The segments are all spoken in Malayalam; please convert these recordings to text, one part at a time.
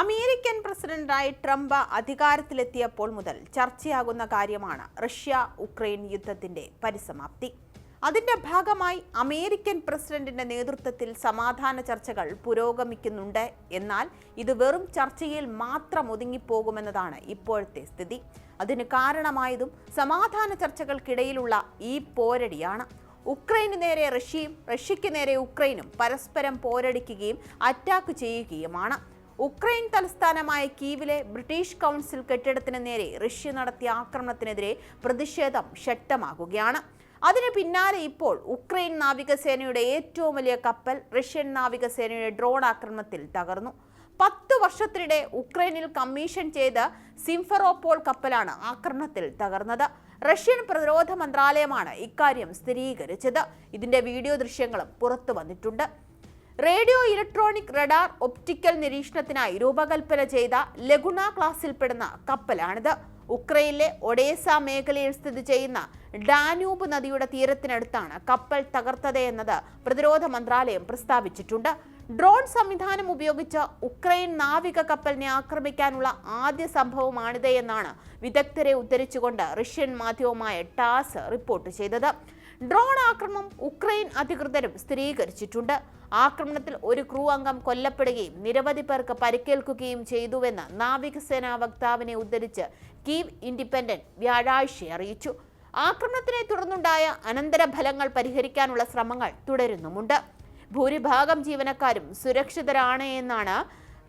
അമേരിക്കൻ പ്രസിഡന്റായി ട്രംപ് അധികാരത്തിലെത്തിയപ്പോൾ മുതൽ ചർച്ചയാകുന്ന കാര്യമാണ് റഷ്യ ഉക്രൈൻ യുദ്ധത്തിന്റെ പരിസമാപ്തി. അതിന്റെ ഭാഗമായി അമേരിക്കൻ പ്രസിഡന്റിന്റെ നേതൃത്വത്തിൽ സമാധാന ചർച്ചകൾ പുരോഗമിക്കുന്നുണ്ട്. എന്നാൽ ഇത് വെറും ചർച്ചയിൽ മാത്രം ഒതുങ്ങിപ്പോകുമെന്നതാണ് ഇപ്പോഴത്തെ സ്ഥിതി. അതിന് കാരണമായതും സമാധാന ചർച്ചകൾക്കിടയിലുള്ള ഈ പോരടിയാണ്. ഉക്രൈന് നേരെ റഷ്യയും റഷ്യയ്ക്ക് നേരെ ഉക്രൈനും പരസ്പരം പോരടിക്കുകയും അറ്റാക്ക് ചെയ്യുകയുമാണ്. ഉക്രൈൻ തലസ്ഥാനമായ കീവിലെ ബ്രിട്ടീഷ് കൗൺസിൽ കെട്ടിടത്തിന് നേരെ റഷ്യ നടത്തിയ ആക്രമണത്തിനെതിരെ പ്രതിഷേധം ശക്തമാകുകയാണ്. അതിന് പിന്നാലെ ഇപ്പോൾ ഉക്രൈൻ നാവികസേനയുടെ ഏറ്റവും വലിയ കപ്പൽ റഷ്യൻ നാവികസേനയുടെ ഡ്രോൺ ആക്രമണത്തിൽ തകർന്നു. പത്തു വർഷത്തിനിടെ ഉക്രൈനിൽ കമ്മീഷൻ ചെയ്ത സിംഫറോപോൾ കപ്പലാണ് ആക്രമണത്തിൽ തകർന്നത്. റഷ്യൻ പ്രതിരോധ മന്ത്രാലയമാണ് ഇക്കാര്യം സ്ഥിരീകരിച്ചത്. ഇതിന്റെ വീഡിയോ ദൃശ്യങ്ങളും പുറത്തു വന്നിട്ടുണ്ട്. റേഡിയോ ഇലക്ട്രോണിക് റഡാർ ഒപ്റ്റിക്കൽ നിരീക്ഷണത്തിനായി രൂപകൽപ്പന ചെയ്ത ലഗുണ ക്ലാസ്സിൽപ്പെടുന്ന കപ്പലാണിത്. ഉക്രൈനിലെ ഒഡേസ മേഖലയിൽ സ്ഥിതി ചെയ്യുന്ന ഡാനൂബ് നദിയുടെ തീരത്തിനടുത്താണ് കപ്പൽ തകർത്തത് എന്നത് പ്രതിരോധ മന്ത്രാലയം പ്രസ്താവിച്ചിട്ടുണ്ട്. ഡ്രോൺ സംവിധാനം ഉപയോഗിച്ച് ഉക്രൈൻ നാവിക കപ്പലിനെ ആക്രമിക്കാനുള്ള ആദ്യ സംഭവമാണിത് എന്നാണ് വിദഗ്ധരെ ഉദ്ധരിച്ചുകൊണ്ട് റഷ്യൻ മാധ്യമമായ ടാസ് റിപ്പോർട്ട് ചെയ്തത്. ഡ്രോൺ ആക്രമണം ഉക്രൈൻ അധികൃതരും സ്ഥിരീകരിച്ചിട്ടുണ്ട്. ആക്രമണത്തിൽ ഒരു ക്രൂ അംഗം കൊല്ലപ്പെടുകയും നിരവധി പേർക്ക് പരിക്കേൽക്കുകയും ചെയ്തുവെന്ന് നാവികസേനാ വക്താവിനെ ഉദ്ധരിച്ച് കീവ് ഇൻഡിപെൻഡന്റ് വ്യാഴാഴ്ച അറിയിച്ചു. ആക്രമണത്തിനെ തുടർന്നുണ്ടായ അനന്തരഫലങ്ങൾ പരിഹരിക്കാനുള്ള ശ്രമങ്ങൾ തുടരുന്നുമുണ്ട്. ഭൂരിഭാഗം ജീവനക്കാരും സുരക്ഷിതരാണ് എന്നാണ്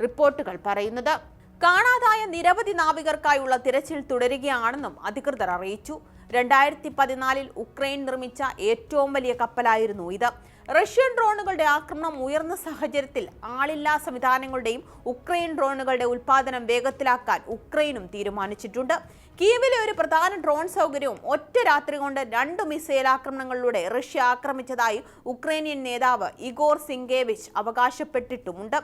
റിപ്പോർട്ടുകൾ പറയുന്നത്. കാണാതായ നിരവധി നാവികർക്കായുള്ള തിരച്ചിൽ തുടരുകയാണെന്നും അധികൃതർ അറിയിച്ചു. രണ്ടായിരത്തി പതിനാലിൽ ഉക്രൈൻ നിർമ്മിച്ച ഏറ്റവും വലിയ കപ്പലായിരുന്നു ഇത്. റഷ്യൻ ഡ്രോണുകളുടെ ആക്രമണം ഉയർന്ന സാഹചര്യത്തിൽ ആളില്ലാ സംവിധാനങ്ങളുടെയും ഉക്രൈൻ ഡ്രോണുകളുടെ ഉൽപാദനം വേഗത്തിലാക്കാൻ ഉക്രൈനും തീരുമാനിച്ചിട്ടുണ്ട്. കീവിലെ ഒരു പ്രധാന ഡ്രോൺ സൗകര്യവും ഒറ്റ രാത്രി കൊണ്ട് രണ്ട് മിസൈൽ ആക്രമണങ്ങളിലൂടെ റഷ്യ ആക്രമിച്ചതായി ഉക്രൈനിയൻ നേതാവ് ഇഗോർ സിംഗേവിച്ച് അവകാശപ്പെട്ടിട്ടുമുണ്ട്.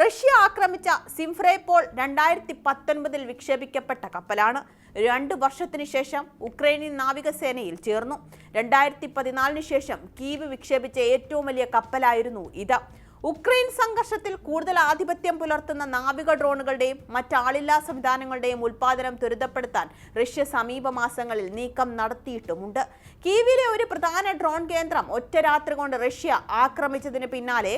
റഷ്യ ആക്രമിച്ച സിംഫ്രേപോൾ രണ്ടായിരത്തി പത്തൊൻപതിൽ വിക്ഷേപിക്കപ്പെട്ട കപ്പലാണ് രണ്ട് വർഷത്തിന് ശേഷം ഉക്രൈനിയൻ നാവികസേനയിൽ ചേർന്നു. രണ്ടായിരത്തി പതിനാലിന് ശേഷം കീവ് വിക്ഷേപിച്ച ഏറ്റവും വലിയ കപ്പലായിരുന്നു ഇത്. ഉക്രൈൻ സംഘർഷത്തിൽ കൂടുതൽ ആധിപത്യം പുലർത്തുന്ന നാവിക ഡ്രോണുകളുടെയും മറ്റാളില്ലാ സംവിധാനങ്ങളുടെയും ഉൽപാദനം ത്വരിതപ്പെടുത്താൻ റഷ്യ സമീപ മാസങ്ങളിൽ നീക്കം നടത്തിയിട്ടുമുണ്ട്. കീവിലെ ഒരു പ്രധാന ഡ്രോൺ കേന്ദ്രം ഒറ്റ രാത്രി കൊണ്ട് റഷ്യ ആക്രമിച്ചതിന് പിന്നാലെ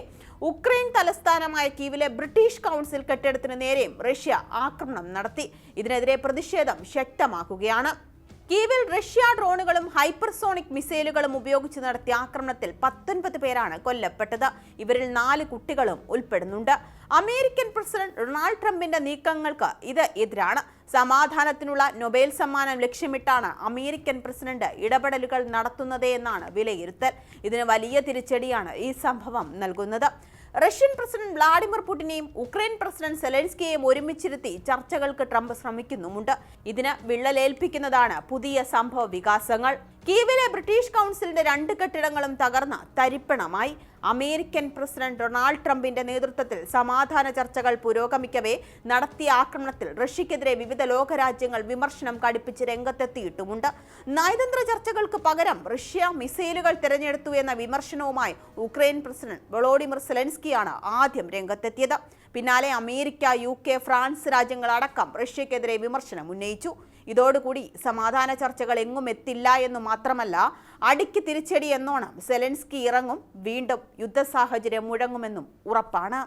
ഉക്രൈൻ തലസ്ഥാനമായ കീവിലെ ബ്രിട്ടീഷ് കൗൺസിൽ കെട്ടിടത്തിന് നേരെയും റഷ്യ ആക്രമണം നടത്തി. ഇതിനെതിരെ പ്രതിഷേധം ശക്തമാക്കുകയാണ്. കീവിൽ റഷ്യ ഡ്രോണുകളും ഹൈപ്പർസോണിക് മിസൈലുകളും ഉപയോഗിച്ച് നടത്തിയ ആക്രമണത്തിൽ പത്തൊൻപത് പേരാണ് കൊല്ലപ്പെട്ടത്. ഇവരിൽ നാല് കുട്ടികളും ഉൾപ്പെടുന്നുണ്ട്. അമേരിക്കൻ പ്രസിഡന്റ് ഡൊണാൾഡ് ട്രംപിന്റെ നീക്കങ്ങൾക്ക് ഇത് എതിരാണ്. സമാധാനത്തിനുള്ള നൊബേൽ സമ്മാനം ലക്ഷ്യമിട്ടാണ് അമേരിക്കൻ പ്രസിഡന്റ് ഇടപെടലുകൾ നടത്തുന്നത് എന്നാണ് വിലയിരുത്തൽ. ഇതിന് വലിയ തിരിച്ചടിയാണ് ഈ സംഭവം നൽകുന്നത്. റഷ്യൻ പ്രസിഡന്റ് വ്ളാഡിമിർ പുടിനെയും ഉക്രൈൻ പ്രസിഡന്റ് സെലൻസ്കിയെയും ഒരുമിച്ചിരുത്തി ചർച്ചകൾക്ക് ട്രംപ് ശ്രമിക്കുന്നുമുണ്ട്. ഇതിന് വിള്ളലേൽപ്പിക്കുന്നതാണ് പുതിയ സംഭവ വികാസങ്ങൾ. കീവിലെ ബ്രിട്ടീഷ് കൗൺസിലിന്റെ രണ്ട് കെട്ടിടങ്ങളും തകർന്ന് തരിപ്പണമായി. അമേരിക്കൻ പ്രസിഡന്റ് ഡൊണാൾഡ് ട്രംപിന്റെ നേതൃത്വത്തിൽ സമാധാന ചർച്ചകൾ പുരോഗമിക്കവേ നടത്തിയ ആക്രമണത്തിൽ റഷ്യക്കെതിരെ വിവിധ ലോകരാജ്യങ്ങൾ വിമർശനം കടുപ്പിച്ച് രംഗത്തെത്തിയിട്ടുമുണ്ട്. നയതന്ത്ര ചർച്ചകൾക്ക് പകരം റഷ്യ മിസൈലുകൾ തിരഞ്ഞെടുത്തു എന്ന വിമർശനവുമായി ഉക്രൈൻ പ്രസിഡന്റ് വളോഡിമിർ സെലൻസ്കിയാണ് ആദ്യം രംഗത്തെത്തിയത്. പിന്നാലെ അമേരിക്ക യു ഫ്രാൻസ് രാജ്യങ്ങളടക്കം റഷ്യക്കെതിരെ വിമർശനം ഉന്നയിച്ചു. ഇതോടുകൂടി സമാധാന ചർച്ചകൾ എങ്ങും എത്തില്ല എന്ന് മാത്രമല്ല അടിക്ക് തിരിച്ചടി എന്നോണം സെലൻസ്കി ഇറങ്ങും വീണ്ടും യുദ്ധ സാഹചര്യം മുഴങ്ങുമെന്നും ഉറപ്പാണ്.